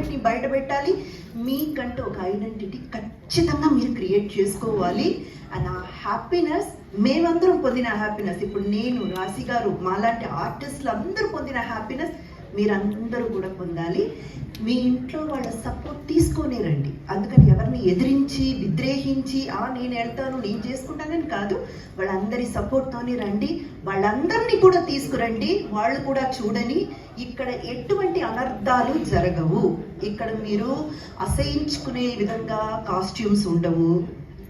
టాలెంట్ని బయట పెట్టాలి. మీకంటూ ఒక ఐడెంటిటీ ఖచ్చితంగా మీరు క్రియేట్ చేసుకోవాలి. అండ్ ఆ హ్యాపీనెస్ మేమందరం పొందిన హ్యాపీనెస్. ఇప్పుడు నేను రాశి గారు మాలాంటి ఆర్టిస్టులు అందరూ పొందిన హ్యాపీనెస్ మీరందరూ కూడా పొందాలి. మీ ఇంట్లో వాళ్ళ సపోర్ట్ తీసుకొని రండి. ఎదిరించి విద్రేహించి ఆ నేను వెళ్తాను నేను చేసుకుంటానని కాదు. వాళ్ళందరి సపోర్ట్తోనే రండి. వాళ్ళందరినీ కూడా తీసుకురండి. వాళ్ళు కూడా చూడని ఇక్కడ ఎటువంటి అనర్థాలు జరగవు. ఇక్కడ మీరు అసహించుకునే విధంగా కాస్ట్యూమ్స్ ఉండవు.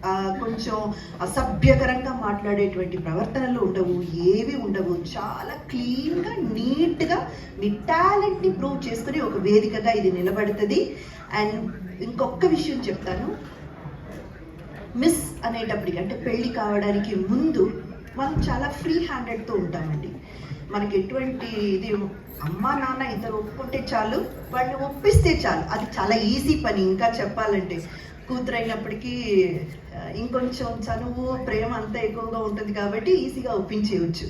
కొంచెం అసభ్యకరంగా మాట్లాడేటువంటి ప్రవర్తనలు ఉండవు ఏవి ఉండవు. చాలా క్లీన్గా నీట్గా మీ టాలెంట్ని ప్రూవ్ చేసుకుని ఒక వేదికగా ఇది నిలబడుతుంది. అండ్ ఇంకొక విషయం చెప్తాను. మిస్ అనేటప్పటికి అంటే పెళ్ళి కావడానికి ముందు మనం చాలా ఫ్రీ హ్యాండెడ్తో ఉంటామండి. మనకి ఎటువంటి ఇది అమ్మ నాన్న ఇద్దరు ఒప్పుకుంటే చాలు వాళ్ళు ఒప్పిస్తే చాలు. అది చాలా ఈజీ పని. ఇంకా చెప్పాలంటే కూతురు అయినప్పటికీ ఇంకొంచెం చనువు ప్రేమ అంతా ఎక్కువగా ఉంటుంది కాబట్టి ఈజీగా ఒప్పించేయచ్చు.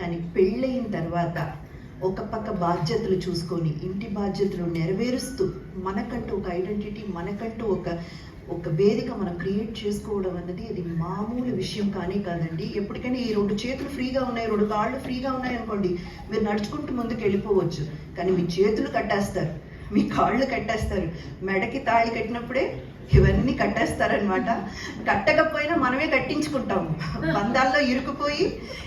కానీ పెళ్ళయిన తర్వాత ఒక పక్క బాధ్యతలు చూసుకొని ఇంటి బాధ్యతలు నెరవేరుస్తూ మనకంటూ ఒక ఐడెంటిటీ మనకంటూ ఒక ఒక వేదిక మనం క్రియేట్ చేసుకోవడం అన్నది అది మామూలు విషయం కానీ కాదండి. ఎప్పటికైనా ఈ రెండు చేతులు ఫ్రీగా ఉన్నాయి రెండు కాళ్ళు ఫ్రీగా ఉన్నాయి అనుకోండి మీరు నడుచుకుంటూ ముందుకు వెళ్ళిపోవచ్చు కానీ మీ చేతులు కట్టేస్తారు. మీ కాళ్ళు కట్టేస్తారు. మెడకి తాళి కట్టినప్పుడే ఇవన్నీ కట్టేస్తారనమాట కట్టకపోయినా మనమే కట్టించుకుంటాము బంధాల్లో ఇరుకుపోయి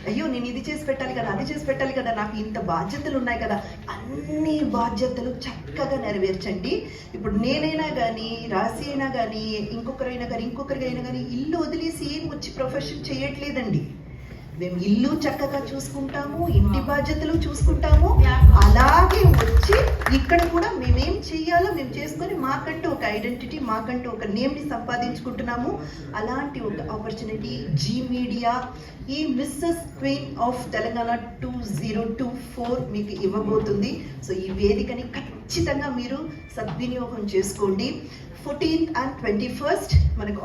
అయ్యో నేను ఇది చేసి పెట్టాలి కదా అది చేసి పెట్టాలి కదా నాకు ఇంత బాధ్యతలు ఉన్నాయి కదా అన్ని బాధ్యతలు చక్కగా నెరవేర్చండి. ఇప్పుడు నేనైనా కానీ రాశి అయినా కానీ ఇంకొకరైనా కానీ ఇంకొకరికైనా కానీ ఇల్లు వదిలేసి ఏం వచ్చి ప్రొఫెషన్ చేయట్లేదండి. మేము ఇల్లు చక్కగా చూసుకుంటాము ఇంటి బాధ్యతలు చూసుకుంటాము. వచ్చి ఇక్కడ కూడా మేమేం చెయ్యాలో మేము చేసుకొని మాకంటూ ఒక ఐడెంటిటీ మాకంటూ ఒక నేమ్ని సంపాదించుకుంటున్నాము. అలాంటి ఒక ఆపర్చునిటీ జీ మీడియా ఈ mrs queen of Telangana two zero two four మీకు ఇవ్వబోతుంది. సో ఈ వేదికని ఖచ్చితంగా మీరు సద్వినియోగం చేసుకోండి. ఫోర్టీన్త్ అండ్ ట్వంటీ ఫస్ట్ మనకు